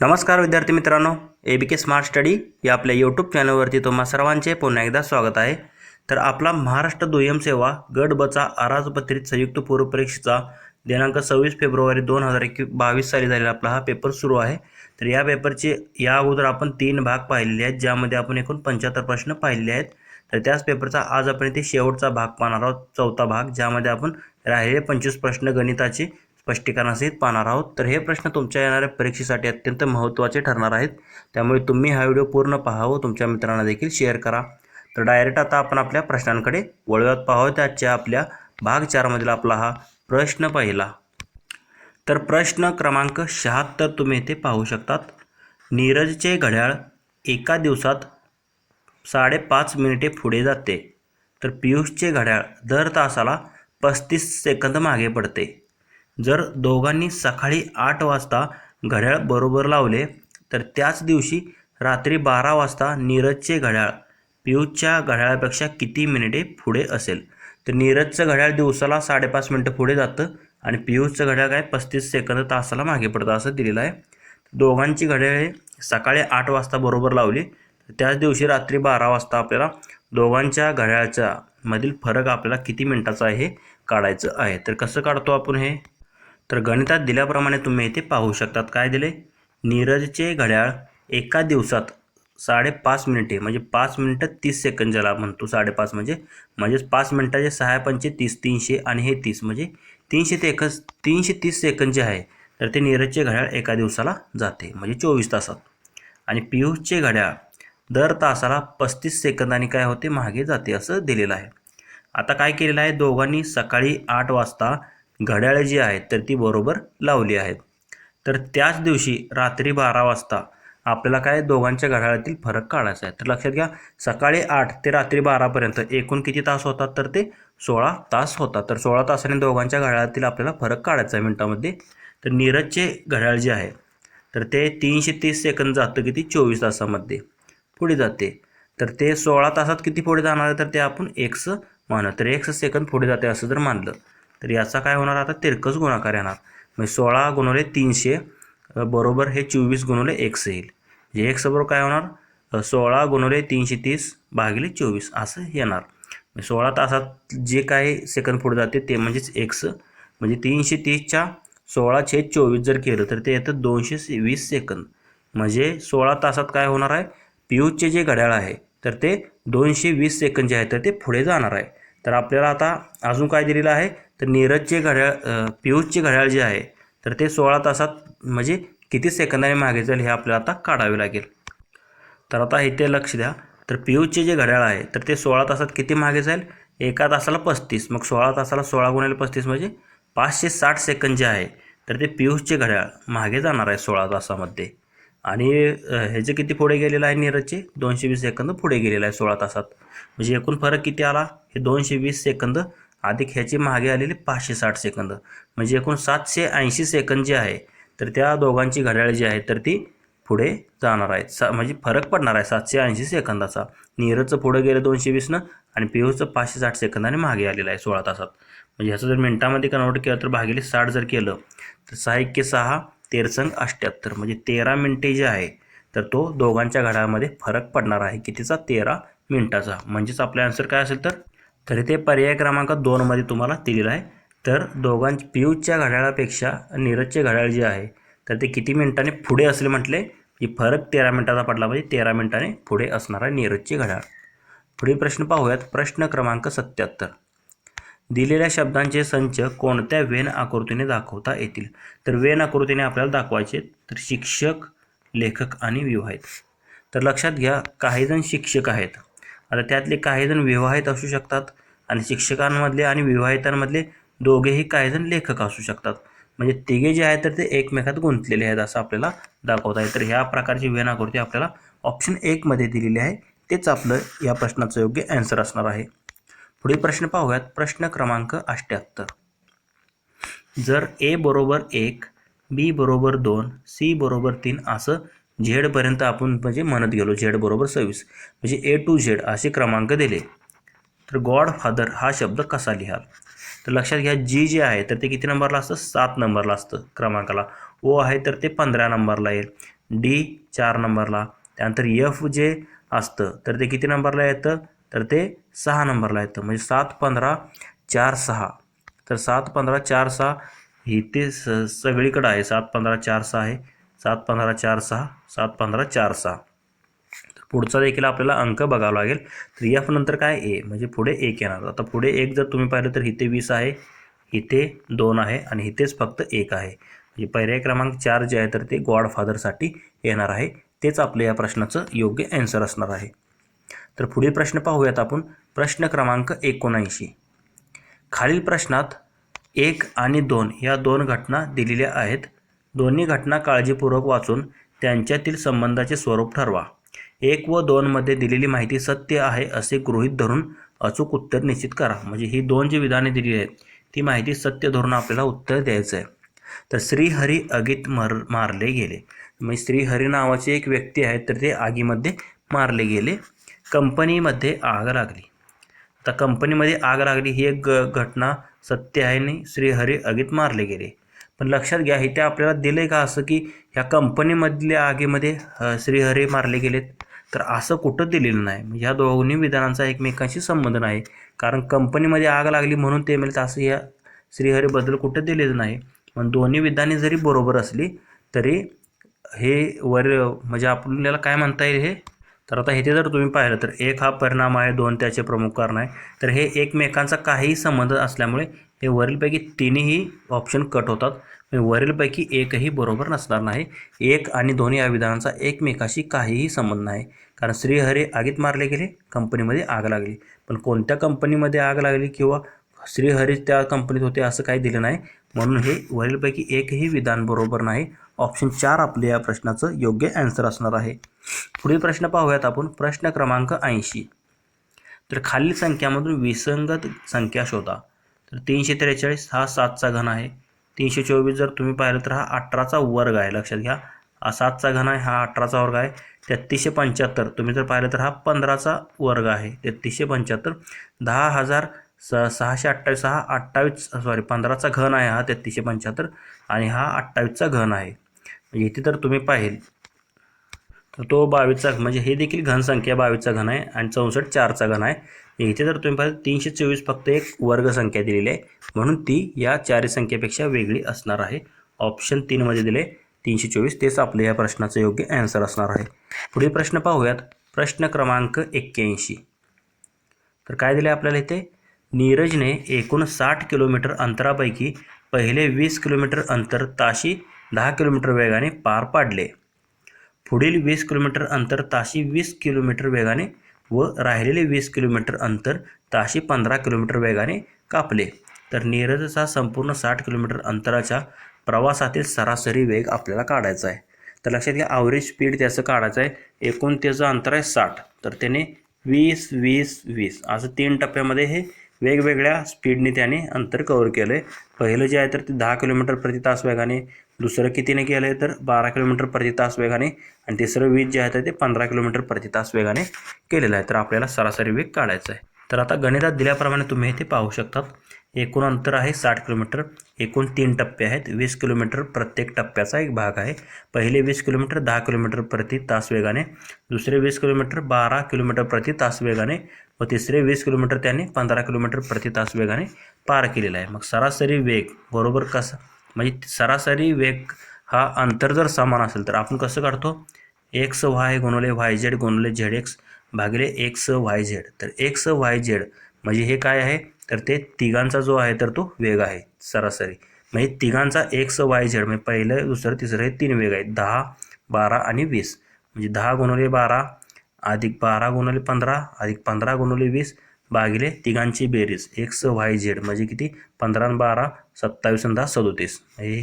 नमस्कार विद्यार्थी मित्रांनो ए बी के स्मार्ट स्टडी या आपल्या यूट्यूब चॅनलवरती तुम्हा सर्वांचे पुन्हा एकदा स्वागत आहे. तर आपला महाराष्ट्र दुय्यम सेवा गट बचा अराजपत्रित संयुक्त पूर्व परीक्षेचा दिनांक सव्वीस फेब्रुवारी दोन हजार एकवी बावीस साली झालेला आपला हा पेपर सुरू आहे. तर या पेपरचे या अगोदर आपण तीन भाग पाहिलेले आहेत ज्यामध्ये आपण एकूण पंच्याहत्तर प्रश्न पाहिलेले आहेत. तर त्याच पेपरचा आज आपण इथे शेवटचा भाग पाहणार आहोत चौथा भाग ज्यामध्ये आपण राहिलेले पंचवीस प्रश्न गणिताचे स्पष्टीकरणासहित पाहणार आहोत. तर हे प्रश्न तुमच्या येणाऱ्या परीक्षेसाठी अत्यंत महत्त्वाचे ठरणार आहेत. त्यामुळे तुम्ही हा व्हिडिओ पूर्ण पहा व तुमच्या मित्रांना देखील शेअर करा. तर डायरेक्ट आता आपण आपल्या प्रश्नांकडे वळव्यात पाहावं त्याच्या आपल्या भाग चारमधील आपला हा प्रश्न पहिला. तर प्रश्न क्रमांक शहात्तर तुम्ही इथे पाहू शकतात. नीरजचे घड्याळ एका दिवसात साडेपाच मिनिटे पुढे जाते. तर पियुषचे घड्याळ दर तासाला पस्तीस सेकंद मागे पडते. जर दोघांनी सकाळी आठ वाजता घड्याळ बरोबर लावले तर त्याच दिवशी रात्री बारा वाजता नीरजचे घड्याळ पियुषच्या घड्याळापेक्षा किती मिनिटे पुढे असेल? तर नीरजचं घड्याळ दिवसाला साडेपाच मिनटं पुढे जातं आणि पियुषचं घड्याळ काय पस्तीस सेकंद तासाला मागे पडतं असं दिलेलं आहे. दोघांची घड्याळे सकाळी आठ वाजता बरोबर लावली त्याच दिवशी रात्री बारा वाजता आपल्याला दोघांच्या घड्याळाच्या मधील फरक आपल्याला किती मिनिटाचा आहे हे काढायचं आहे. तर कसं काढतो आपण हे? तर गणितात दिल्याप्रमाणे तुम्ही इथे पाहू शकतात. काय दिले? नीरजचे घड्याळ एका दिवसात साडेपाच मिनिटे म्हणजे पाच मिनटं तीस सेकंद ज्याला म्हणतो. साडेपाच म्हणजे म्हणजेच पाच मिनटाचे सहा पंचे तीस तीनशे आणि हे तीस म्हणजे तीनशे ते एक तीनशे तीस सेकंद जे आहे. तर ते नीरजचे घड्याळ एका दिवसाला जाते म्हणजे चोवीस तासात. आणि पियुषचे घड्याळ दर तासाला पस्तीस सेकंदांनी काय होते? मागे जाते असं दिलेलं आहे. आता काय केलेलं आहे? दोघांनी सकाळी आठ वाजता घड्याळे जी आहेत तर ती बरोबर लावली आहेत. तर त्याच दिवशी रात्री बारा वाजता आपल्याला काय दोघांच्या घड्याळातील फरक काढायचा आहे. तर लक्षात घ्या सकाळी आठ ते रात्री बारापर्यंत एकूण किती तास होतात? तर ते सोळा तास होतात. तर सोळा तासाने दोघांच्या घड्याळातील आपल्याला फरक काढायचा आहे मिनटामध्ये. तर नीरजचे घड्याळ जे आहे तर ते तीनशे तीस सेकंद जातं किती? चोवीस तासामध्ये. पुढे जाते. तर ते सोळा तासात किती पुढे जाणार आहे? तर ते आपण एक्स मानलं तर एक्स सेकंद पुढे जाते असं जर मानलं तर याचा काय होणार? आता तिरकस गुणाकार येणार. म्हणजे सोळा गुणवले तीनशे बरोबर हे चोवीस गुणवले एक्स येईल. जे एक्स बरोबर काय होणार? सोळा गुणवले तीनशे तीस भागिले चोवीस असं येणार. म्हणजे सोळा तासात जे काही सेकंद पुढे जाते ते म्हणजेच एक्स म्हणजे तीनशे तीसच्या सोळा छेद चोवीस जर केलं तर ते येतं दोनशे वीस सेकंद. म्हणजे सोळा तासात काय होणार आहे? पियुषचे जे घड्याळ आहे तर ते दोनशे वीस सेकंद जे आहे तर ते पुढे जाणार आहे. तर आपल्याला आता अजून काय दिलेलं आहे? तर नीरजचे घड्याळ पियुषचे घड्याळ जे आहे तर ते सोळा तासात म्हणजे किती सेकंदाने मागे जाईल हे आपल्याला आता काढावे लागेल. तर आता इथे लक्ष द्या. तर पियुषचे जे घड्याळ आहे तर ते सोळा तासात किती मागे जाईल? एका तासाला पस्तीस. मग सोळा तासाला सोळा गुणिले पस्तीस म्हणजे पाचशे साठ सेकंद जे आहे तर ते पियुषचे घड्याळ मागे जाणार आहे सोळा तासामध्ये. आणि ह्याचे किती पुढे गेलेलं आहे नीरजचे? दोनशे वीस सेकंद पुढे गेलेलं आहे सोळा तासात. म्हणजे एकूण फरक किती आला? हे दोनशे वीस सेकंद अधिक ह्याची मागे आलेली पाचशे साठ सेकंद. म्हणजे एकूण सातशे ऐंशी सेकंद जे आहे तर त्या दोघांची घड्याळ जी आहे तर ती पुढे जाणार आहेत सा म्हणजे फरक पडणार आहे सातशे ऐंशी सेकंदाचा. नीरजचं पुढे गेलं दोनशे वीसनं आणि पियुषचं पाचशे साठ सेकंदाने मागे आलेलं आहे सोळा तासात. म्हणजे ह्याचं जर मिनटामध्ये कन्वर्ट केलं तर भागिले साठ जर केलं तर सहा एक्के सहा तेरसंग अठ्ठ्याहत्तर म्हणजे तेरा मिनटे जे आहे तर तो दोघांच्या घड्याळामध्ये फरक पडणार आहे. कितीचा? तेरा मिनटाचा. म्हणजेच आपला आन्सर काय असेल तर? तर इथे पर्याय क्रमांक दोनमध्ये तुम्हाला दिलेला आहे. तर दोघां पियुषच्या घड्याळापेक्षा नीरजचे घड्याळ जे आहे तर ते किती मिनिटाने पुढे असले म्हटले? की फरक तेरा मिनिटाचा पडला म्हणजे तेरा मिनिटाने पुढे असणार आहे नीरजचे घड्याळ. पुढील प्रश्न पाहूयात. प्रश्न क्रमांक सत्याहत्तर. दिलेल्या शब्दांचे संच कोणत्या वेन आकृतीने दाखवता येतील? तर वेन आकृतीने आपल्याला दाखवायचे तर शिक्षक लेखक आणि विवाहित तर लक्षात घ्या काहीजण शिक्षक आहेत. आता त्यातले काहीजण विवाहित असू शकतात. आणि शिक्षकांमधले आणि विवाहितांमधले दोघेही काही जण लेखक असू शकतात. म्हणजे तिघे जे आहेत तर ते एकमेकात गुंतलेले आहेत असं आपल्याला दाखवता आहे तर ह्या प्रकारची वेन आपल्याला ऑप्शन एकमध्ये दिलेली आहे. तेच आपलं या प्रश्नाचं योग्य ॲन्सर असणार आहे. पुढील प्रश्न पाहूयात. प्रश्न क्रमांक अठ्ठ्याहत्तर जर ए बरोबर एक बी बरोबर दोन सी बरोबर तीन असं झेडपर्यंत आपण म्हणजे म्हणत गेलो. झेड बरोबर सव्वीस. म्हणजे ए टू झेड असे क्रमांक दिले. तर गॉड फादर हा शब्द कसा लिहाल? तर लक्षात घ्या जी जे आहे तर ते किती नंबरला असतं? सात नंबरला असतं क्रमांकाला. ओ आहे तर ते पंधरा नंबरला येईल. डी चार नंबरला. त्यानंतर एफ जे असतं तर ते किती नंबरला येतं? तर ते सहा नंबरला येतं. म्हणजे सात पंधरा चार सहा. तर सात पंधरा चार सहा ही ते स सगळीकडं आहे. सात पंधरा चार सहा आहे. सात पंधरा चार सहा. सात पंधरा चार सहा. पुढचा देखील आपल्याला अंक बघावा लागेल. तर एफ नंतर काय? ए म्हणजे पुढे एक येणार. आता पुढे एक जर तुम्ही पाहिलं तर इथे वीस आहे इथे दोन आहे आणि इथेच फक्त एक आहे. म्हणजे पर्याय क्रमांक चार जे आहे तर ते गॉडफादरसाठी येणार आहे. तेच आपलं या प्रश्नाचं योग्य ॲन्सर असणार आहे. तर पुढील प्रश्न पाहूयात आपण. प्रश्न क्रमांक एकोणऐंशी. खालील प्रश्नात एक आणि दोन या दोन घटना दिलेल्या आहेत. दोन्ही घटना काळजीपूर्वक वाचून त्यांच्यातील संबंधाचे स्वरूप ठरवा. एक व दोनमध्ये दिलेली माहिती सत्य आहे असे गृहीत धरून अचूक उत्तर निश्चित करा. म्हणजे ही दोन जी विधाने दिलेली आहेत ती माहिती सत्य धरून आपल्याला उत्तर द्यायचं आहे. तर श्रीहरी आगीत मर मारले गेले. म्हणजे श्रीहरी नावाची एक व्यक्ती आहे तर ते आगीमध्ये मारले गेले. कंपनीमध्ये आग लागली. आता कंपनीमध्ये आग लागली ही एक ग घटना सत्य आहे आणि श्रीहरी आगीत मारले गेले. पण लक्षात घ्या इथे आपल्याला दिलं आहे का असं की ह्या कंपनीमधल्या आगीमध्ये श्रीहरी मारले गेलेत? तर असं कुठं दिलेलं नाही. म्हणजे ह्या दोन्ही विधानांचा एकमेकांशी संबंध नाही. कारण कंपनीमध्ये आग लागली म्हणून ते मिळतं असं या श्रीहरीबद्दल कुठं दिलेलं नाही. पण दोन्ही विधाने जरी बरोबर असली तरी हे वर म्हणजे आपल्याला काय म्हणता येईल हे? तर आता इथे जर तुम्ही पाहिलं तर एक हा परिणाम आहे दोन त्याचे प्रमुख कारण आहे. तर हे एकमेकांचा काहीही संबंध असल्यामुळे हे वरीलपैकी तिन्ही ऑप्शन कट होतात. वरीलपैकी एकही बरोबर नसणार नाही. एक आणि दोन्ही या विधानांचा एकमेकाशी काहीही संबंध नाही. कारण श्रीहरी आगीत मारले गेले कंपनीमध्ये आग लागली. पण कोणत्या कंपनीमध्ये आग लागली किंवा श्रीहरी त्या कंपनीत होते असं काही दिलं नाही. म्हणून हे वरीलपैकी एकही विधान बरोबर नाही. ऑप्शन चार आपले या प्रश्नाचं योग्य ॲन्सर असणार आहे. पुढील प्रश्न पाहूयात आपण. प्रश्न क्रमांक ऐंशी. तर खालील संख्यामधून विसंगत संख्या शोधा. तर तीनशे त्रेचाळीस हा सातचा घन आहे. तीनशे चोवीस जर तुम्ही पाहिलं तर हा अठराचा वर्ग आहे. लक्षात घ्या. सातचा घन आहे हा अठराचा वर्ग आहे. तेहतीसशे पंच्याहत्तर. तुम्ही जर पाहिलं तर हा पंधराचा वर्ग आहे. तेहतीसशे पंच्याहत्तर. दहा हजार स सहाशे अठ्ठावीस. हा अठ्ठावीस सॉरी पंधराचा घन आहे हा तेहतीसशे पंच्याहत्तर. आणि हा अठ्ठावीसचा घन आहे. म्हणजे इथे तर तुम्ही पाहिल तर तो बावीसचा म्हणजे हे देखील घन संख्या बावीसचा घन आहे आणि चौसष्ट चारचा घन आहे. इथे जर तुम्ही पाहिजे तीनशे चोवीस फक्त एक वर्ग संख्या दिलेली आहे. म्हणून ती या चारी संख्येपेक्षा वेगळी असणार आहे. ऑप्शन तीनमध्ये दिले तीनशे चोवीस तेच आपले या प्रश्नाचं योग्य ॲन्सर असणार आहे. पुढील प्रश्न पाहूयात. प्रश्न क्रमांक एक्क्याऐंशी. तर काय दिले आपल्याला इथे? नीरजने एकूण साठ किलोमीटर अंतरापैकी पहिले वीस किलोमीटर अंतर ताशी दहा किलोमीटर वेगाने पार पाडले. पुढील वीस किलोमीटर अंतर ताशी वीस किलोमीटर वेगाने व राहिलेले वीस किलोमीटर अंतर ताशी पंधरा किलोमीटर वेगाने कापले. तर नीरजचा संपूर्ण साठ किलोमीटर अंतराच्या प्रवासातील सरासरी वेग आपल्याला काढायचा आहे. तर लक्षात घ्या ॲव्हरेज स्पीड त्याचं काढायचं आहे. एकूण त्याचं अंतर आहे साठ. तर त्याने वीस वीस वीस असं तीन टप्प्यामध्ये हे वेगवेगळ्या स्पीडने त्याने अंतर कवर केलं आहे पहिलं जे आहे तर ते दहा किलोमीटर प्रति तास वेगाने दुसरं कितीने केलं आहे तर बारा किलोमीटर प्रति तास वेगाने आणि तिसरं वीज जे आहे तर ते पंधरा किलोमीटर प्रति तास वेगाने केलेलं आहे. तर आपल्याला सरासरी वेग काढायचा आहे. तर आता गणितात दिल्याप्रमाणे तुम्ही इथे पाहू शकतात. एकूण अंतर आहे साठ किलोमीटर. एकूण तीन टप्पे आहेत. वीस किलोमीटर प्रत्येक टप्प्याचा एक भाग आहे. पहिले वीस किलोमीटर दहा किलोमीटर प्रति तास वेगाने दुसरे वीस किलोमीटर बारा किलोमीटर प्रति तास वेगाने व तिसरे वीस किलोमीटर त्याने पंधरा किलोमीटर प्रति तास वेगाने पार केलेला आहे. मग सरासरी वेग बरोबर कसा? म्हणजे सरासरी वेग हा अंतर जर समान असेल तर आपण कसं काढतो? एक्स वाय गुणवले वाय झेड गुणवले झेड एक्स भागिले एक्स वाय झेड तर एक्स वाय झेड म्हणजे हे काय आहे? तर ते तिघांचा जो आहे तर तो वेग आहे सरासरी. म्हणजे तिघांचा एक्स वाय झेड म्हणजे पहिलं दुसरं तिसरं हे तीन वेग आहेत. दहा बारा आणि वीस. म्हणजे दहा गुणवले बारा अधिक बारा गुणवले पंधरा अधिक पंधरा गुणवले वीस भागिले तिघांची बेरीज. एक्स वाय झेड म्हणजे किती? पंधरा बारा सत्तावीस दहा सदोतीस. हे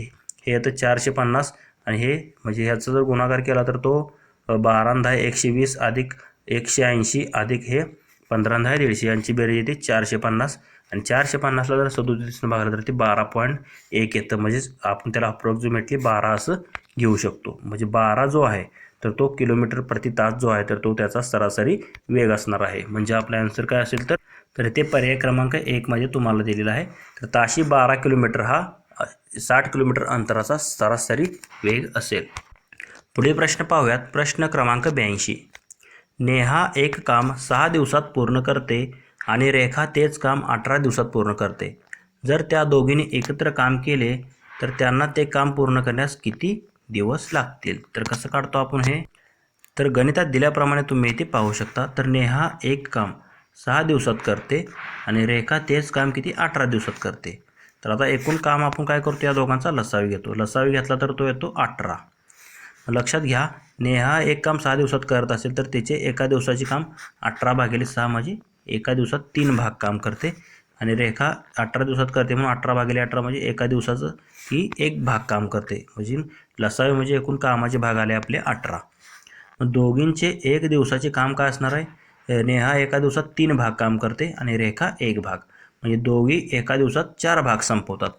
हे येतं चारशे पन्नास आणि हे म्हणजे ह्याचा जर गुणाकार केला तर तो बारा दहा एकशे वीस अधिक एकशे ऐंशी अधिक हे पंधरा दहा दीडशे. यांची बेरीज येते चारशे पन्नास. आणि चारशे पन्नासला जर सदोतीसनं भागलं तर ते बारा पॉईंट एक येतं. म्हणजेच आपण त्याला अप्रॉक्झिमेटली बारा असं घेऊ शकतो. म्हणजे बारा जो आहे तर तो किलोमीटर प्रति तास जो आहे तर तो त्याचा सरासरी वेग असणार आहे. म्हणजे आपला आन्सर काय असेल तर तर ते पर्याय क्रमांक एकमध्ये तुम्हाला दिलेला आहे. तर ताशी बारा किलोमीटर हा साठ किलोमीटर अंतराचा सरासरी वेग असेल. पुढील प्रश्न पाहूयात. प्रश्न क्रमांक ब्याऐंशी. नेहा एक काम सहा दिवसात पूर्ण करते आणि रेखा तेच काम अठरा दिवसात पूर्ण करते. जर त्या दोघींनी एकत्र काम केले तर त्यांना ते काम पूर्ण करण्यास किती दिवस लागतील. तर कसं काढतो आपण हे? तर गणितात दिल्याप्रमाणे तुम्ही इथे पाहू शकता. तर नेहा एक काम सहा दिवसात करते आणि रेखा तेच काम किती? अठरा दिवसात करते. तर आता एकूण काम आपण काय करतो? या दोघांचा लसावी घेतो. लसावी घेतला तर तो येतो अठरा. लक्षात घ्या नेहा एक काम सहा दिवसात करत असेल तर तिचे एका दिवसाचे काम अठरा भागिले सहा म्हणजे एका दिवसात तीन भाग काम करते. आणि रेखा अठरा दिवसात करते म्हणून अठरा भागिले अठरा म्हणजे एका दिवसाचं ही एक भाग काम करते. म्हणजे लसावे म्हणजे एकूण कामाचे भाग आले आपले अठरा. दोघींचे एक दिवसाचे काम काय असणार आहे? नेहा एका दिवसात तीन भाग काम करते आणि रेखा एक भाग. म्हणजे दोघी एका दिवसात चार भाग संपवतात.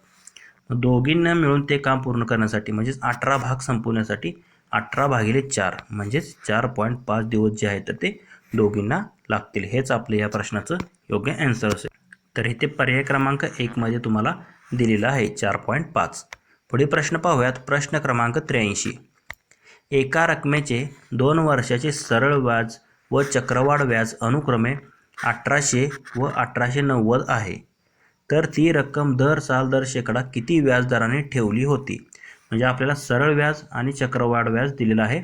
दोघींना मिळून ते काम पूर्ण करण्यासाठी म्हणजेच अठरा भाग संपवण्यासाठी अठरा भागिले चार म्हणजेच चार पॉईंट पाच दिवस जे आहेत तर ते दोघींना लागतील. हेच आपले या प्रश्नाचं योग्य ॲन्सर असेल. तर इथे पर्याय क्रमांक एकमध्ये तुम्हाला दिलेला आहे चार पॉईंट पाच. पुढे प्रश्न पाहूयात. प्रश्न क्रमांक त्र्याऐंशी. एका रकमेचे दोन वर्षाचे सरळ व्याज व चक्रवाढ व्याज अनुक्रमे अठराशे व अठराशे नव्वद आहे. तर ती रक्कम दर साल दर शेकडा किती व्याजदराने ठेवली होती? म्हणजे आपल्याला सरळ व्याज आणि चक्रवाढ व्याज दिलेलं आहे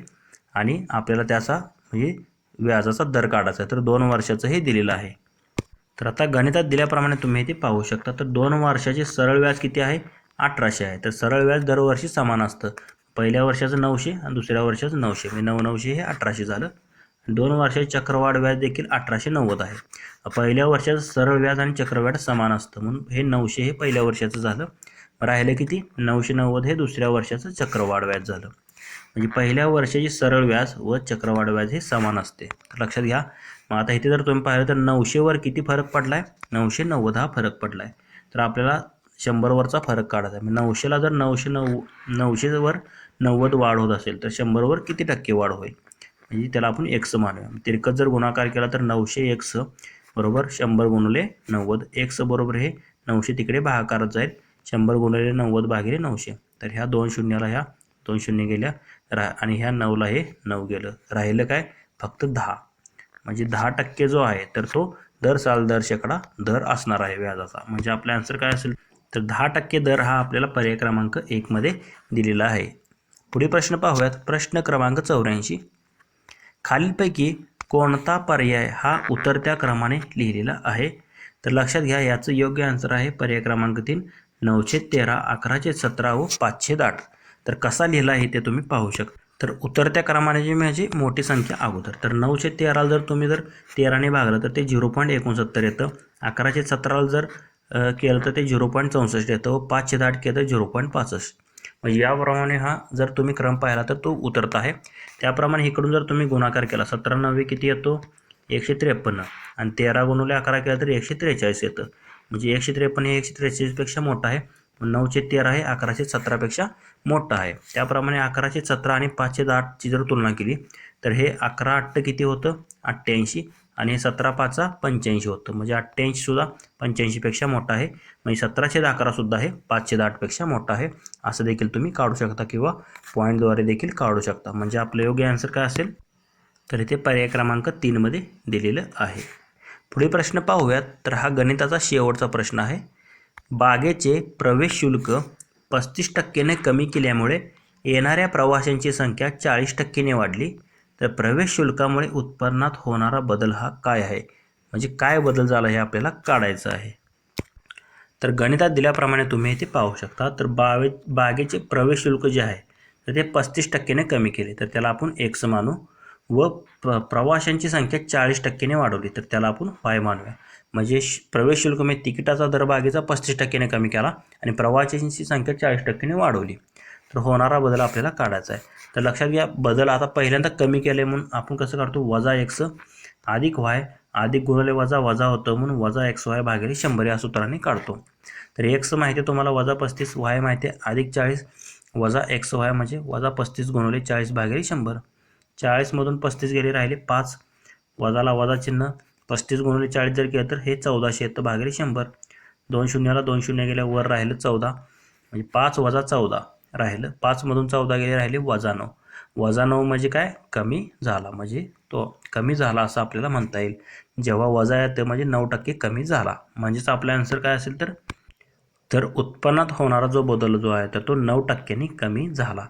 आणि आपल्याला त्याचा म्हणजे व्याजाचा दर काढायचा आहे. तर दोन वर्षाचं हे दिलेलं आहे. तर आता गणितात दिल्याप्रमाणे तुम्ही ते पाहू शकता. तर दोन वर्षाचे सरळ व्याज किती आहे? अठराशे आहे. तर सरळ व्याज दरवर्षी समान असतं. पहिल्या वर्षाचं नऊशे आणि दुसऱ्या वर्षाचं नऊशे. म्हणजे नऊ नऊशे हे अठराशे झालं. दोन वर्षाचे चक्रवाढ व्याज देखील अठराशे नव्वद आहे. पहिल्या वर्षाचं सरळ व्याज आणि चक्रवाढ समान असतं. म्हणून हे नऊशे हे पहिल्या वर्षाचं झालं. राहिलं किती? नऊशे नव्वद हे दुसऱ्या वर्षाचं चक्रवाढ व्याज झालं. म्हणजे पहिल्या वर्षाची सरळ व्याज व चक्रवाढ व्याज हे समान असते. तर लक्षात घ्या. मग आता इथे जर तुम्ही पाहिलं तर नऊशेवर किती फरक पडला आहे नऊशे नव्वद हा फरक पडला आहे तर आपल्याला शंभरवरचा फरक काढायचा आहे. नऊशेला जर नऊशे नऊ नऊशेवर नव्वद वाढ होत असेल तर शंभरवर किती टक्के वाढ होईल? म्हणजे त्याला आपण एक्स मानूया. तिरकत जर गुणाकार केला तर नऊशे एक्स बरोबर शंभर गुणले नव्वद. एक्स बरोबर हे नऊशे तिकडे भागाकारत जाईल. शंभर गुणले नव्वद भागिले नऊशे. तर ह्या दोन शून्याला ह्या दोन शून्य गेल्या. रा आणि ह्या नऊला हे नऊ गेलं. राहिलं काय? फक्त दहा. म्हणजे दहा टक्के जो आहे तर तो दर साल दर शेकडा दर असणार आहे व्याजाचा. म्हणजे आपला आन्सर काय असेल? तर दहा टक्के दर हा आपल्याला पर्याय क्रमांक एकमध्ये दिलेला आहे. पुढील प्रश्न पाहूयात. प्रश्न क्रमांक चौऱ्याऐंशी. खालीलपैकी कोणता पर्याय हा उतरत्या क्रमाने लिहिलेला आहे? तर लक्षात घ्या याचं योग्य आन्सर आहे पर्याय क्रमांक तीन नऊशे तेरा अकराशे सतरा व पाचशे आठ. तर कसा लिहिला आहे ते तुम्ही पाहू शकता. तर उतरत्या क्रमाने जी माझी मोठी संख्या अगोदर. तर नऊशे तेराला जर तुम्ही जर तेराने भागलं तर ते झिरो पॉईंट एकोणसत्तर येतं. अकराशे सतराला जर केलं तर ते झिरो पॉईंट चौसष्ट येतं. व पाचशे दहा केलं तर झिरो पॉईंट पासष्ट. मग याप्रमाणे हा जर तुम्ही क्रम पाहिला तर तो उतरत आहे. त्याप्रमाणे इकडून जर तुम्ही गुणाकार केला सतरा नव्वे किती येतो? एकशे त्रेपन्न. आणि तेरा गुणवले अकरा केला तर एकशे त्रेचाळीस येतं. म्हणजे एकशे त्रेपन्न हे एकशे त्रेचाळीसपेक्षा मोठं आहे. नऊशे तेरा हे अकराशे सतरापेक्षा मोठं आहे. त्याप्रमाणे अकराशे सतरा आणि पाचशे दहाची जर तुलना केली तर हे अकरा अट्ट किती होतं? अठ्ठ्याऐंशी. आणि हे सतरा पाचा पंच्याऐंशी होतं. म्हणजे अठ्ठ्याऐंशीसुद्धा पंच्याऐंशीपेक्षा मोठा आहे. म्हणजे सतराशे अकरासुद्धा हे पाचशे आठपेक्षा मोठं आहे. असं देखील तुम्ही काढू शकता किंवा पॉईंटद्वारे देखील काढू शकता. म्हणजे आपलं योग्य आन्सर काय असेल? तर इथे पर्याय क्रमांक तीनमध्ये दिलेलं आहे. पुढे प्रश्न पाहूयात. तर हा गणिताचा शेवटचा प्रश्न आहे. बागेचे प्रवेश शुल्क पस्तीस टक्केने कमी केल्यामुळे येणाऱ्या प्रवाशांची संख्या चाळीस टक्केने वाढली. तर प्रवेश शुल्कामुळे उत्पन्नात होणारा बदल हा काय आहे? म्हणजे काय बदल झाला हे आपल्याला काढायचं आहे. तर गणितात दिल्याप्रमाणे तुम्ही ते पाहू शकता. तर बावे बागेचे प्रवेश शुल्क जे आहे तर ते पस्तीस टक्केने कमी केले. तर त्याला आपण एक्स मानू. व प्र प्रवाशांची संख्या चाळीस टक्केने वाढवली. तर त्याला आपण वाय मानूया. म्हणजे श- प्रवेश शुल्क म्हणजे तिकिटाचा दर बागेचा पस्तीस टक्केने कमी केला आणि प्रवाशांची संख्या चाळीस टक्क्याने वाढवली. तर होणारा बदल आपल्याला काढायचा आहे. तर लक्षात घ्या बदल आता पहिल्यांदा कमी केले म्हणून आपण कसं काढतो? वजा एक्स अधिक वाय अधिक गुणले वजा वजा होतं म्हणून वजा एक्स वाय भागिले शंभर या सूत्राने काढतो. तर एक्स माहिती आहे तुम्हाला वजा पस्तीस वाय माहिती आहे अधिक चाळीस वजा एक्स वाय म्हणजे वजा पस्तीस गुणवले चाळीस भागिले शंभर. चाळीसमधून पस्तीस गेले राहिले पाच. वजाला वजा चिन्ह पस्तीस गुणिले चाळीस जर केलं तर हे चौदाशे येतं भागिले शंभर. दोन शून्याला दोन शून्य गेल्या वर राहिलं चौदा. म्हणजे पाच वजा चौदा राहिलं. पाचमधून चौदा गेले राहिले वजा नऊ. वजा नऊ म्हणजे काय? कमी झाला. म्हणजे तो कमी झाला असं आपल्याला म्हणता येईल. जेव्हा वजा येतं म्हणजे नऊ टक्के कमी झाला. म्हणजेच आपला आन्सर काय असेल तर? तर उत्पन्नात होणारा जो बदल जो आहे तर तो नऊ टक्क्यांनी कमी झाला.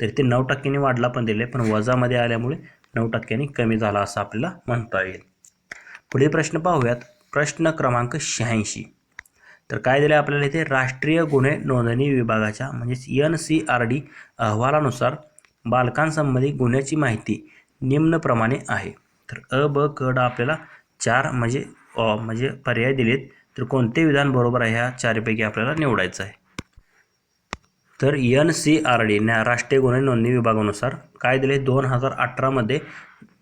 तर ते नऊ टक्क्यांनी वाढला पण दिले पण वजामध्ये आल्यामुळे नऊ टक्क्यांनी कमी झाला असं आपल्याला म्हणता येईल. पुढे प्रश्न पाहूयात. प्रश्न क्रमांक शहाऐंशी. तर काय दिलं आपल्याला इथे? राष्ट्रीय गुन्हे नोंदणी विभागाच्या म्हणजेच एन सी आर डी अहवालानुसार बालकांसंबंधी गुन्ह्याची माहिती निम्नप्रमाणे आहे. तर अ ब कड आपल्याला चार म्हणजे अ, म्हणजे पर्याय दिलेत. तर कोणते विधान बरोबर आहे? ह्या चारपैकी आपल्याला निवडायचं आहे. तर एन सी आर डी न्या राष्ट्रीय गुन्हे नोंदणी विभागानुसार काय दिले दोन हजार अठरामध्ये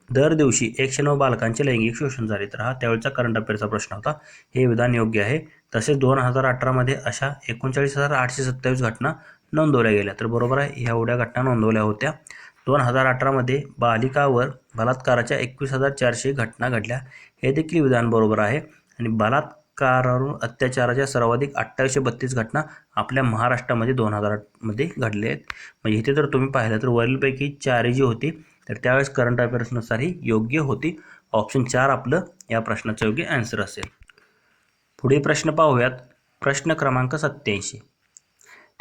दर दिवशी एकशे नऊ बालकांचे लैंगिक शोषण झाले. तर हा त्यावेळचा करंट अफेअरचा प्रश्न होता. हे विधान योग्य आहे. तसेच दोन हजार अठरामध्ये अशा एकोणचाळीस हजार आठशे सत्तावीस घटना नोंदवल्या गेल्या. तर बरोबर आहे एवढ्या घटना नोंदवल्या होत्या. दोन हजार अठरामध्ये बालिकावर बलात्काराच्या एकवीस हजार चारशे घटना घडल्या. हे देखील विधान बरोबर आहे. आणि बलात्कारावरून अत्याचाराच्या सर्वाधिक अठ्ठावीसशे बत्तीस घटना आपल्या महाराष्ट्रामध्ये दोन हजारमध्ये घडले आहेत म्हणजे इथे जर तुम्ही पाहिलं तर वरीलपैकी चारही जी होती तर त्यावेळेस करंट अफेअर्सनुसार ही योग्य होती. ऑप्शन चार आपलं या प्रश्नाचं योग्य ॲन्सर असेल. पुढे प्रश्न पाहूयात. प्रश्न क्रमांक सत्याऐंशी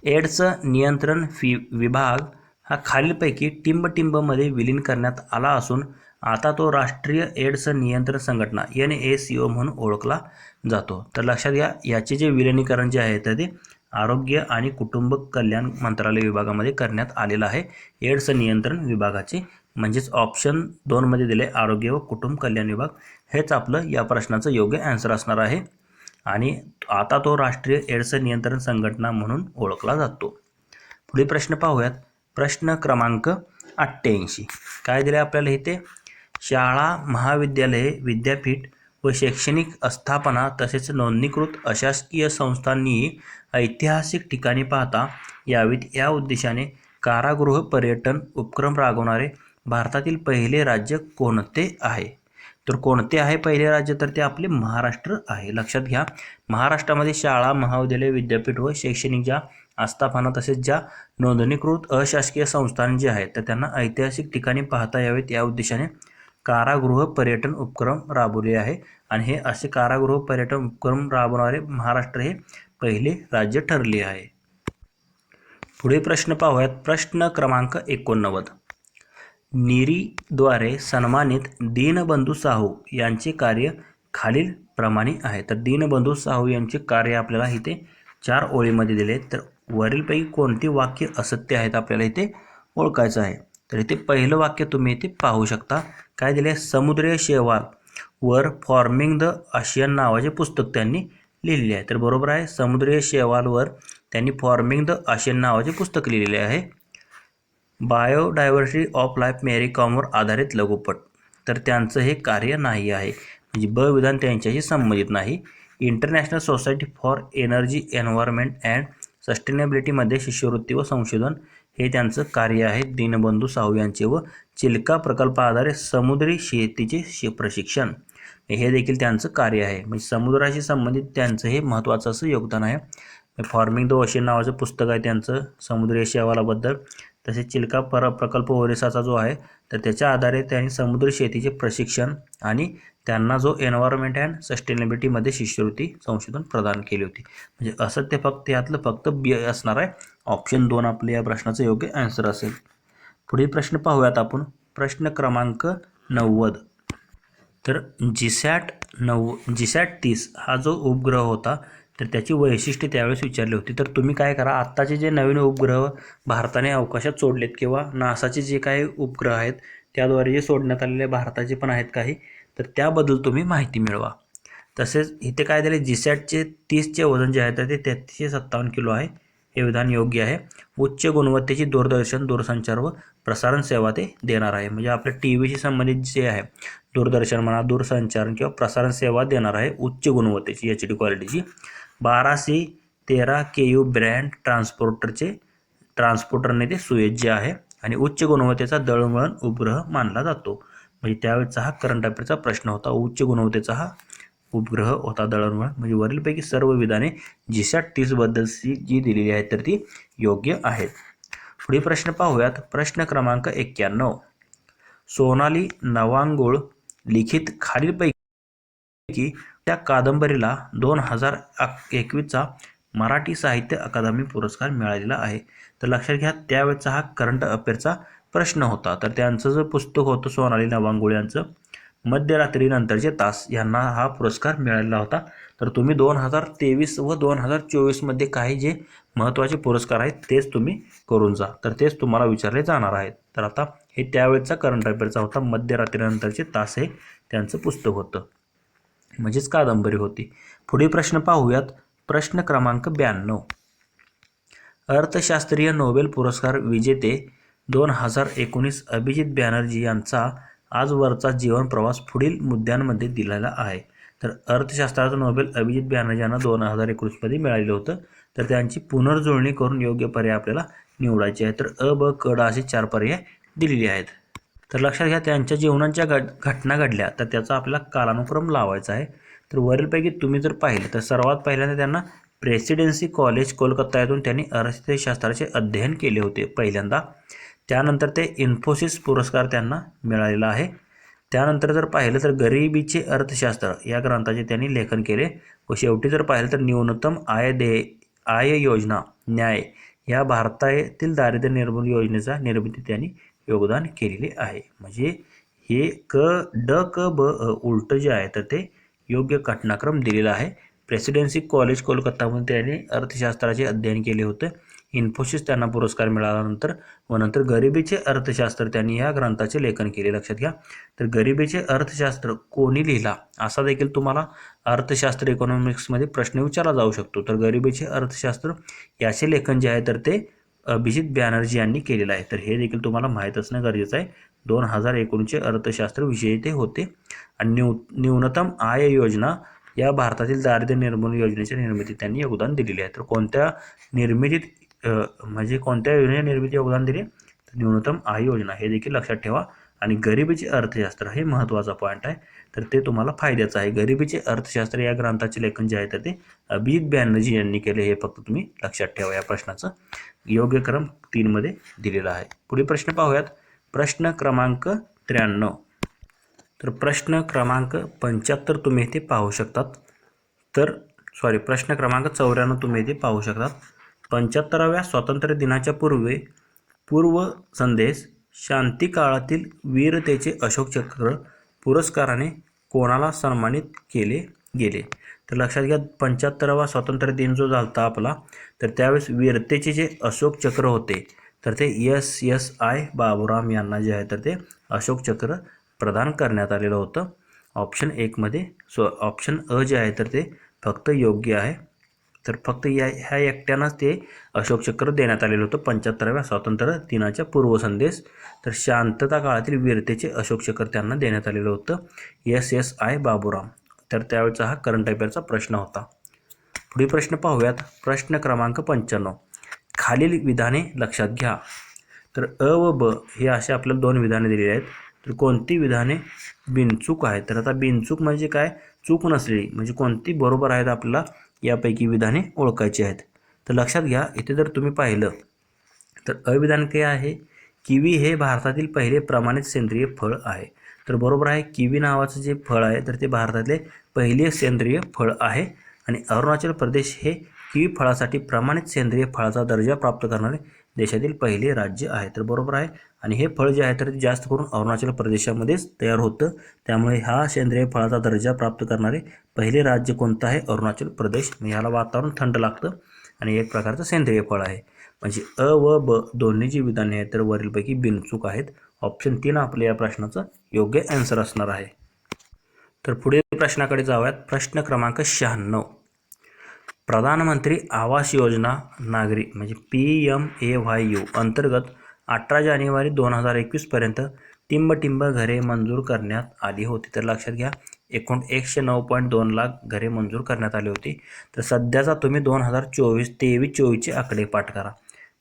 एड्सचं नियंत्रण फी विभाग हा खालीलपैकी टिंबटिंबमध्ये विलीन करण्यात आला असून आता तो राष्ट्रीय एड्स नियंत्रण संघटना एन ए सी ओ म्हणून ओळखला जातो. तर लक्षात घ्या याचे जे विलिनीकरण जे आहे तर ते आरोग्य आणि कुटुंब कल्याण मंत्रालय विभागामध्ये करण्यात आलेलं आहे. एड्स नियंत्रण विभागाचे म्हणजेच ऑप्शन दोनमध्ये दिले आरोग्य व कुटुंब कल्याण विभाग. हेच आपलं या प्रश्नाचं योग्य ॲन्सर असणार आहे. आणि आता तो राष्ट्रीय एड्स नियंत्रण संघटना म्हणून ओळखला जातो. पुढील प्रश्न पाहूयात. प्रश्न क्रमांक अठ्ठ्याऐंशी. काय दिले आपल्याला इथे? शाळा महाविद्यालये विद्यापीठ व शैक्षणिक आस्थापना तसेच नोंदणीकृत अशासकीय संस्थांनीही ऐतिहासिक ठिकाणी पाहता यावीत या उद्देशाने कारागृह पर्यटन उपक्रम राबवणारे भारतातील पहिले राज्य कोणते आहे? तर कोणते आहे पहिले राज्य? तर ते आपले महाराष्ट्र आहे. लक्षात घ्या महाराष्ट्रामध्ये शाळा महाविद्यालय विद्यापीठ व शैक्षणिक ज्या आस्थापना तसेच ज्या नोंदणीकृत अशासकीय संस्थान जे आहेत तर त्यांना ऐतिहासिक ठिकाणी पाहता यावेत. या उद्देशाने कारागृह पर्यटन उपक्रम राबवले आहे आणि हे असे कारागृह पर्यटन उपक्रम राबवणारे महाराष्ट्र हे पहिले राज्य ठरले आहे. पुढे प्रश्न पाहूयात. प्रश्न क्रमांक एकोणनव्वद. निरीद्वारे सन्मानित दीनबंधू साहू यांचे कार्य खालील प्रमाणे आहे. तर दीनबंधू साहू यांचे कार्य आपल्याला इथे चार ओळीमध्ये दिले तर वरीलपैकी कोणती वाक्य असत्य आहेत आपल्याला इथे ओळखायचं आहे? तर इथे पहिलं वाक्य तुम्ही इथे पाहू शकता. काय दिले? समुद्रीय शेवाल वर फॉर्मिंग द आशियन नावाचे पुस्तक त्यांनी लिहिलेले आहे. तर बरोबर आहे समुद्रीय शेवालवर त्यांनी फॉर्मिंग द आशियन नावाचे पुस्तक लिहिलेले आहे. बायोडायव्हर्सिटी ऑफ लाईफ मेरी कॉमवर आधारित लघुपट. तर त्यांचं हे कार्य नाही आहे. म्हणजे ब विधान त्यांच्याशी संबंधित नाही. International society for energy environment and सस्टेनेबिलिटीमध्ये शिष्यवृत्ती व संशोधन हे त्यांचं कार्य आहे. दीनबंधू साहू यांचे व चिल्का प्रकल्पाद्वारे समुद्री शेतीचे शि प्रशिक्षण. हे देखील त्यांचं कार्य आहे. म्हणजे समुद्राशी संबंधित त्यांचं हे महत्त्वाचं असं योगदान आहे. फॉर्मिंग द ओशन नावाचं पुस्तक आहे त्यांचं समुद्री शेवालाबद्दल तसेच चिल्का पर प्रकल्प ओरिसाचा जो आहे तर त्याच्या आधारे त्यांनी समुद्री शेतीचे प्रशिक्षण आणि त्यांना जो एन्व्हायरमेंट अँड सस्टेनेबिलिटीमध्ये शिष्यवृत्ती संशोधन प्रदान केली होती. म्हणजे असं ते फक्त यातलं फक्त बी असणार आहे. ऑप्शन दोन आपले या प्रश्नाचं योग्य आन्सर असेल. पुढील प्रश्न पाहूयात आपण. प्रश्न क्रमांक नव्वद. तर जिसॅट नव्व जिसॅट तीस हा जो उपग्रह होता तर त्याची वैशिष्ट्ये त्यावेळेस विचारली होती. तर तुम्ही काय करा आत्ताचे जे नवीन उपग्रह भारताने अवकाशात सोडलेत किंवा नासाचे जे काही उपग्रह आहेत त्याद्वारे जे सोडण्यात आलेले भारताचे पण आहेत काही तर त्याबद्दल तुम्ही माहिती मिळवा. तसेच इथे काय झाले जीसॅटचे तीसचे वजन जे आहे तर ते तेहतीसशे सत्तावन्न किलो आहे. हे विधान योग्य आहे. उच्च गुणवत्तेची दूरदर्शन दूरसंचार व प्रसारण सेवा ते देणार आहे. म्हणजे आपल्या टी व्हीशी संबंधित जे आहे दूरदर्शन म्हणा दूरसंचार किंवा प्रसारण सेवा देणार आहे उच्च गुणवत्तेची एच डी क्वालिटीची बाराशे तेरा के यू ब्रँड ट्रान्सपोर्टरचे ट्रान्सपोर्टरने ते सुयोज्य आहे आणि उच्च गुणवत्तेचा दळणवळण उपग्रह मानला जातो. म्हणजे त्यावेळेचा हा करंट अफेअरचा प्रश्न होता. उच्च गुणवत्तेचा हा उपग्रह होता दळणवळण म्हणजे वरीलपैकी सर्व विधाने जिसॅट तीसबद्दलची जी दिलेली आहेत तर ती योग्य आहेत. पुढे प्रश्न पाहूयात. प्रश्न क्रमांक एक्क्याण्णव. सोनाली नवांगुळ लिखित खालीलपैकी की त्या कादंबरीला दोन हजार एकवीसचा मराठी साहित्य अकादमी पुरस्कार मिळालेला आहे. तर लक्षात घ्या त्यावेळेचा हा करंट अफेअरचा प्रश्न होता. तर त्यांचं जे पुस्तक होतं सोनाली नवांगुळे यांचं मध्यरात्रीनंतरचे तास यांना हा पुरस्कार मिळालेला होता. तर तुम्ही दोन हजार तेवीस व दोन हजार चोवीसमध्ये काही जे महत्त्वाचे पुरस्कार आहेत तेच तुम्ही करून जा. तर तेच तुम्हाला विचारले जाणार आहेत. तर आता हे त्यावेळेचा करंट अफेअरचा होता मध्यरात्रीनंतरचे तास हे त्यांचं पुस्तक होतं. म्हणजेच कादंबरी होती. पुढील प्रश्न पाहूयात. प्रश्न क्रमांक ब्याण्णव. अर्थशास्त्रीय नोबेल पुरस्कार विजेते दोन हजार एकोणीस अभिजित बॅनर्जी यांचा आजवरचा जीवन प्रवास पुढील मुद्द्यांमध्ये दिलेला आहे. तर अर्थशास्त्राचं नोबेल अभिजित बॅनर्जी यांना दोन हजार एकोणीसमध्ये मिळालेलं होतं. तर त्यांची पुनर्जुळणी करून योग्य पर्याय आपल्याला निवडायचे आहे तर अ ब कड असे चार पर्याय दिलेले आहेत. तर लक्षात घ्या त्यांच्या जीवनाच्या घट घटना घडल्या तर त्याचा आपल्याला कालानुक्रम लावायचा आहे. तर वरीलपैकी तुम्ही जर पाहिलं तर सर्वात पहिल्यांदा त्यांना प्रेसिडेन्सी कॉलेज कोलकाता येथून त्यांनी अर्थशास्त्राचे अध्ययन केले होते पहिल्यांदा. त्यानंतर ते इन्फोसिस पुरस्कार त्यांना मिळालेला आहे. त्यानंतर जर पाहिलं तर गरिबीचे अर्थशास्त्र या ग्रंथाचे त्यांनी लेखन केले व शेवटी जर पाहिलं तर न्यूनतम आय दे आय योजना न्याय या भारतातील दारिद्र्य निर्मूलन योजनेचा निर्मिती त्यांनी योगदान केलेले आहे. म्हणजे हे क ड क ब उलटं जे आहे तर ते योग्य घटनाक्रम दिलेला आहे. प्रेसिडेन्सी कॉलेज कोलकातामध्ये त्यांनी अर्थशास्त्राचे अध्ययन केले होते. इन्फोसिस त्यांना पुरस्कार मिळाल्यानंतर व नंतर गरिबीचे अर्थशास्त्र त्यांनी या ग्रंथाचे लेखन केले. लक्षात घ्या. तर गरिबीचे अर्थशास्त्र कोणी लिहिला? असा देखील तुम्हाला अर्थशास्त्र इकॉनॉमिक्समध्ये प्रश्न विचारला जाऊ शकतो. तर गरिबीचे अर्थशास्त्र याचे लेखन जे आहे तर ते अभिजित बॅनर्जी यांनी केलेलं आहे. तर हे देखील तुम्हाला माहीत असणं गरजेचं आहे. दोन हजार एकोणीसचे अर्थशास्त्र विषयी ते होते. आणि न्यू न्यूनतम आय योजना या भारतातील दारिद्र्य निर्मूलन योजनेच्या निर्मितीत त्यांनी योगदान दिलेले आहे. तर कोणत्या निर्मितीत म्हणजे कोणत्या योजनेच्या निर्मिती योगदान दिले? तर न्यूनतम आय योजना हे देखील लक्षात ठेवा. आणि गरिबीचे अर्थशास्त्र हे महत्त्वाचा पॉईंट आहे. तर ते तुम्हाला फायद्याचं आहे. गरिबीचे अर्थशास्त्र या ग्रंथाचे लेखन जे आहे तर ते अभिजित बॅनर्जी यांनी केले. हे फक्त तुम्ही लक्षात ठेवा या प्रश्नाचं. योग्य क्रम तीनमध्ये दिलेला आहे. पुढील प्रश्न पाहूयात. प्रश्न क्रमांक त्र्याण्णव. तर प्रश्न क्रमांक पंच्याहत्तर तुम्ही इथे पाहू शकतात. तर सॉरी प्रश्न क्रमांक चौऱ्याण्णव तुम्ही इथे पाहू शकतात. पंच्याहत्तराव्या स्वातंत्र्य दिनाच्या पूर्वे पूर्व संदेश शांती काळातील वीरतेचे अशोक चक्र पुरस्काराने कोणाला सन्मानित केले गेले? तर लक्षात घ्या पंच्याहत्तरावा स्वातंत्र्य दिन जो झालता आपला तर त्यावेळेस वीरतेचे जे अशोक चक्र होते तर ते एस एस आय बाबुराम यांना जे आहे तर ते अशोक चक्र प्रदान करण्यात आलेलं होतं. ऑप्शन एकमध्ये सो ऑप्शन अ जे आहे तर ते फक्त योग्य आहे. तर फक्त या ह्या एकट्यानंच ते अशोक चक्र देण्यात आलेलं होतं पंच्याहत्तराव्या स्वातंत्र्य दिनाच्या पूर्वसंदेश तर शांतता काळातील वीरतेचे अशोक चक्र त्यांना देण्यात आलेलं होतं एस एस आय बाबुराम. तर त्यावेळेचा हा करंट अफेअरचा प्रश्न होता. पुढील प्रश्न पाहूयात. प्रश्न क्रमांक पंच्याण्णव. खालील विधाने लक्षात घ्या. तर अ व ब हे असे आपल्याला दोन विधाने दिलेली आहेत. तर कोणती विधाने बिनचूक आहेत? तर आता बिनचूक म्हणजे काय? चूक नसलेली म्हणजे कोणती बरोबर आहेत आपल्याला यापैकी विधाने ओळखायची आहेत. तर लक्षात घ्या इथे जर तुम्ही पाहिलं तर अविधान काय आहे? किवी हे भारतातील पहिले प्रमाणित सेंद्रिय फळ आहे. तर बरोबर आहे किवी नावाचं जे फळ आहे तर ते भारतातले पहिले सेंद्रिय फळ आहे आणि अरुणाचल प्रदेश हे किवी फळासाठी प्रमाणित सेंद्रिय फळाचा दर्जा प्राप्त करणारे देशातील पहिले राज्य आहे. तर बरोबर आहे. आणि हे फळ जे आहे तर ते जास्त करून अरुणाचल प्रदेशामध्येच तयार होतं. त्यामुळे हा सेंद्रिय फळाचा दर्जा प्राप्त करणारे पहिले राज्य कोणतं आहे? अरुणाचल प्रदेश. ह्याला वातावरण थंड लागतं आणि एक प्रकारचं सेंद्रिय फळ आहे. म्हणजे अ व ब दोन्ही जी विधाने आहेत तर वरीलपैकी बिनचूक आहेत. ऑप्शन तीन आपल्या या प्रश्नाचं योग्य ॲन्सर असणार आहे. तर पुढील प्रश्नाकडे जाऊयात. प्रश्न क्रमांक शहाण्णव. प्रधानमंत्री आवास योजना नागरी म्हणजे P M A Y U अंतर्गत अठरा जानेवारी दोन हजार एकवीसपर्यंत टिंबटिंब घरे मंजूर करण्यात आली होती. तर लक्षात घ्या एकूण एकशे नऊ पॉईंट दोन लाख घरे मंजूर करण्यात आली होती. तर सध्याचा तुम्ही दोन हजार चोवीस तेवीस चोवीसचे आकडे पाठ करा.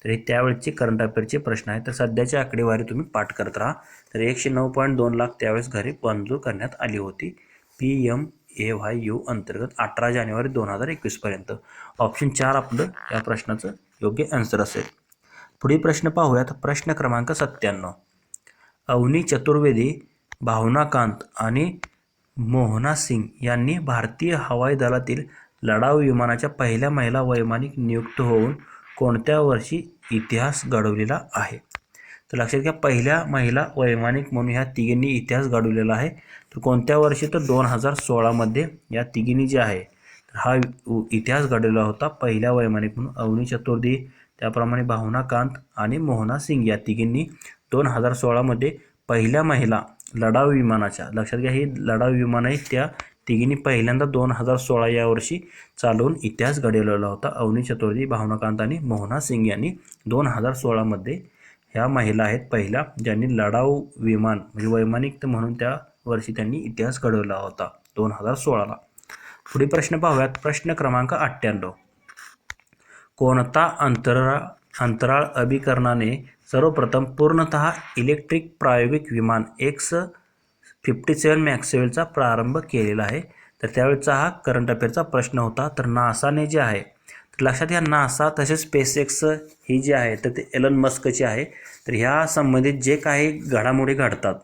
तर हे त्यावेळेचे करंट अफेअरचे प्रश्न आहेत. तर सध्याची आकडेवारी तुम्ही पाठ करत राहा. तर एकशे नऊ पॉईंट दोन लाख त्यावेळेस घरे मंजूर करण्यात आली होती. P M A Y U अंतर्गत अठरा जानेवारी दोन हजार एकवीसपर्यंत ऑप्शन चार आपलं या प्रश्नाचं योग्य आन्सर असेल. पुढील प्रश्न पाहूयात. प्रश्न क्रमांक सत्त्याण्णव. अवनी चतुर्वेदी भावनाकांत आणि मोहना सिंग यांनी भारतीय हवाई दलातील लढाऊ विमानाच्या पहिल्या महिला वैमानिक नियुक्त होऊन कोणत्या वर्षी इतिहास घडवलेला आहे? तर लक्षात घ्या पहिल्या महिला वैमानिक म्हणून ह्या तिघींनी इतिहास घडवलेला आहे. तर कोणत्या वर्षी तर दोन हजार सोळामध्ये या तिघींनी जे आहे तर हा उ- इतिहास घडलेला होता. पहिल्या वैमानिक म्हणून अवनी चतुर्दी त्याप्रमाणे भावना कांत आणि मोहना सिंग या तिघींनी दोन हजार सोळामध्ये पहिल्या महिला लढाऊ विमानाच्या लक्षात घ्या ही लढाऊ विमान आहे त्या तिघींनी पहिल्यांदा दोन हजार सोळा या वर्षी चालवून इतिहास घडवलेला होता. अवनी चतुर्दी भावनाकांत आणि मोहना सिंग यांनी दोन हजार सोळामध्ये ह्या महिला आहेत पहिल्या ज्यांनी लढाऊ विमान म्हणजे वैमानिक म्हणून त्या वर्षी त्यांनी इतिहास घडवला होता दोन हजार सोळाला. पुढे प्रश्न पाहूयात. प्रश्न क्रमांक अठ्ठ्याण्णव. कोणता अंतराळ अंतराळ अभिकरणाने सर्वप्रथम पूर्णतः इलेक्ट्रिक प्रायोगिक विमान एक्स फिफ्टी सेवन मॅक्सवेलचा प्रारंभ केलेला आहे? तर त्यावेळेचा हा करंट अफेअरचा प्रश्न होता. तर नासाने जे आहे तर लक्षात घ्या नासा तसेच स्पेस एक्स ही जी आहे तर ते एलन मस्कची आहे. तर ह्या संबंधित जे काही घडामोडी घडतात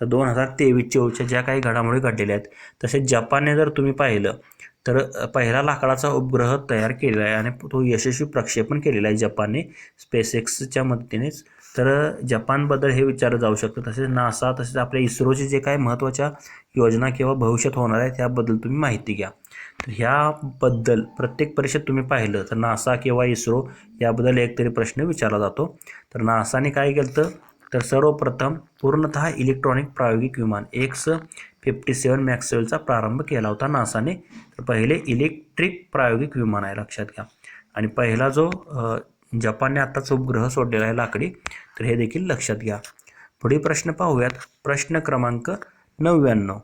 तर दोन हजार तेवीस चोवीसच्या ज्या काही घडामोडी घडलेल्या आहेत तसेच जपानने जर तुम्ही पाहिलं तर पहिला लाकडाचा उपग्रह तयार केलेला आहे आणि तो यशस्वी प्रक्षेपण केलेला आहे जपानने स्पेस एक्सच्या मदतीनेच. तर जपानबद्दल हे विचारलं जाऊ शकतं. तसेच नासा तसेच आपल्या इस्रोचे जे काही महत्त्वाच्या योजना किंवा भविष्यात होणार आहे त्याबद्दल तुम्ही माहिती घ्या. ह्याबद्दल प्रत्येक परीक्षेत तुम्ही पाहिलं तर नासा किंवा इस्रो याबद्दल एकतरी प्रश्न विचारला जातो. तर नासाने काय केलं तर सर्वप्रथम पूर्णतः इलेक्ट्रॉनिक प्रायोगिक विमान एक्स फिफ्टी सेवन मॅक्सवेलचा प्रारंभ केला होता नासाने. तर पहिले इलेक्ट्रिक प्रायोगिक विमान आहे लक्षात घ्या. आणि पहिला जो जपानने आत्ताच उपग्रह सोडलेला आहे लाकडी तर हे देखील लक्षात घ्या. पुढे प्रश्न पाहूयात. प्रश्न क्रमांक नव्याण्णव.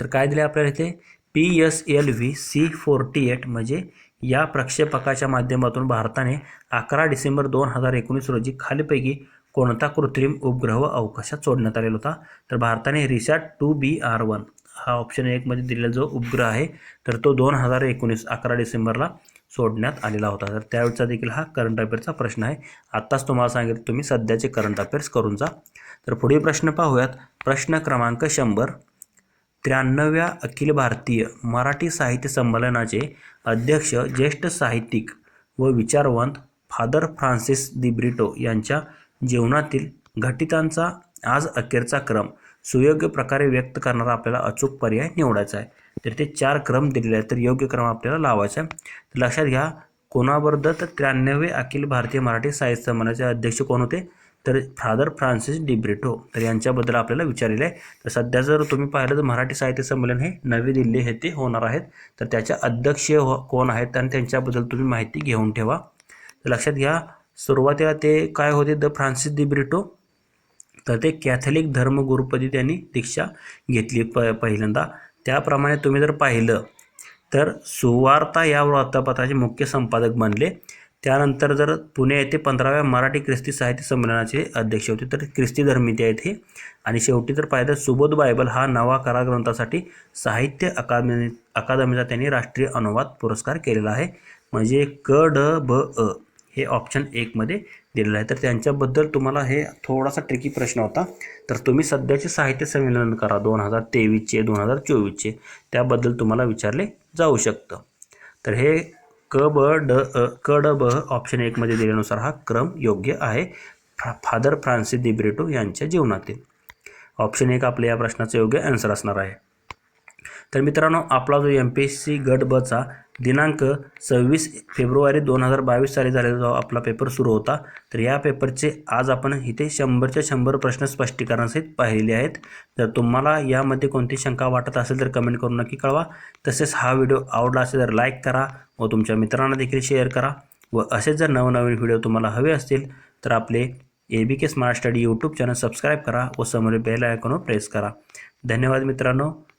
तर काय दिले आपल्याला इथे? P S L V C forty eight म्हणजे या प्रक्षेपकाच्या माध्यमातून भारताने अकरा डिसेंबर दोन हजार एकोणीस रोजी खालीपैकी कोणता कृत्रिम उपग्रह अवकाशात सोडण्यात आलेला होता? तर भारताने RISAT two B R one हा ऑप्शन एकमध्ये दिलेला जो उपग्रह आहे तर तो दोन हजार एकोणीस अकरा डिसेंबरला सोडण्यात आलेला होता. तर त्यावेळचा देखील हा करंट अफेअरचा प्रश्न आहे. आत्ताच तुम्हाला सांगितलं तुम्ही सध्याचे करंट अफेअर्स करून जा. तर पुढील प्रश्न पाहूयात. प्रश्न क्रमांक शंभर. त्र्याण्णव्या अखिल भारतीय मराठी साहित्य संमेलनाचे अध्यक्ष ज्येष्ठ साहित्यिक व विचारवंत फादर फ्रान्सिस दिब्रिटो यांच्या जीवनातील घटितांचा आज अखेरचा क्रम सुयोग्य प्रकारे व्यक्त करणारा आपल्याला अचूक पर्याय निवडायचा आहे. तर ते चार क्रम दिलेले आहेत तर योग्य क्रम आपल्याला लावायचा आहे. लक्षात घ्या कोणाबरोबर तर त्र्याण्णवे अखिल भारतीय मराठी साहित्य संमेलनाचे अध्यक्ष कोण होते? तर फादर फ्रान्सिस डिब्रिटो तर यांच्याबद्दल आपल्याला विचारलेलं आहे. तर सध्या जर तुम्ही पाहिलं तर मराठी साहित्य संमेलन हे नवी दिल्ली येथे होणार आहेत. तर त्याच्या अध्यक्ष हो- कोण आहेत आणि त्यांच्याबद्दल तुम्ही माहिती घेऊन ठेवा. तर लक्षात घ्या सुरुवातीला ते काय होते? द फ्रान्सिस डिब्रिटो तर ते कॅथलिक धर्मगुरुपदी त्यांनी दीक्षा घेतली प पहिल्यांदा. त्याप्रमाणे तुम्ही जर पाहिलं तर सुवार्ता या वृत्तपत्राचे मुख्य संपादक बनले. त्यानंतर जर पुणे येथे पंधराव्या मराठी ख्रिस्ती साहित्य संमेलनाचे अध्यक्ष होते तर ख्रिस्ती धर्मी ते आहेत हे आणि शेवटी जर पाहिलं सुबोध बायबल हा नवा करा ग्रंथासाठी साहित्य अकादमी अकादमीचा त्यांनी राष्ट्रीय अनुवाद पुरस्कार केलेला आहे. म्हणजे क ड ब अ हे ऑप्शन एकमध्ये दिलेलं आहे. तर त्यांच्याबद्दल तुम्हाला हे थोडासा ट्रिकी प्रश्न होता. तर तुम्ही सध्याचे साहित्य संमेलन करा दोन हजार तेवीसचे दोन हजार चोवीसचे. त्याबद्दल तुम्हाला विचारले जाऊ शकतं. तर हे क ब ड अ क ड ब ऑप्शन एकमध्ये दिल्यानुसार हा क्रम योग्य आहे. फा फादर फ्रान्सिस दिब्रेटो यांच्या जीवनातील. ऑप्शन एक आपल्या या प्रश्नाचं योग्य आन्सर असणार आहे. तर मित्रांनो आपला जो एम पी एस सी गट बचा दिनांक सव्वीस फेब्रुवारी दोन हजार बावीस साली झालेला जो आपला पेपर सुरू होता तर या पेपरचे आज आपण इथे शंभरच्या शंभर प्रश्न स्पष्टीकरणासहित पाहिलेले आहेत. जर तुम्हाला यामध्ये कोणती शंका वाटत असेल तर कमेंट करून नक्की कळवा. तसेच हा व्हिडिओ आवडला असेल तर लाईक करा व तुमच्या मित्रांना देखील शेअर करा व असेच जर नवनवीन व्हिडिओ तुम्हाला हवे असतील तर आपले A B K smart study YouTube channel subscribe करा व समोर बेल आयकॉनवर प्रेस करा. धन्यवाद मित्रांनो.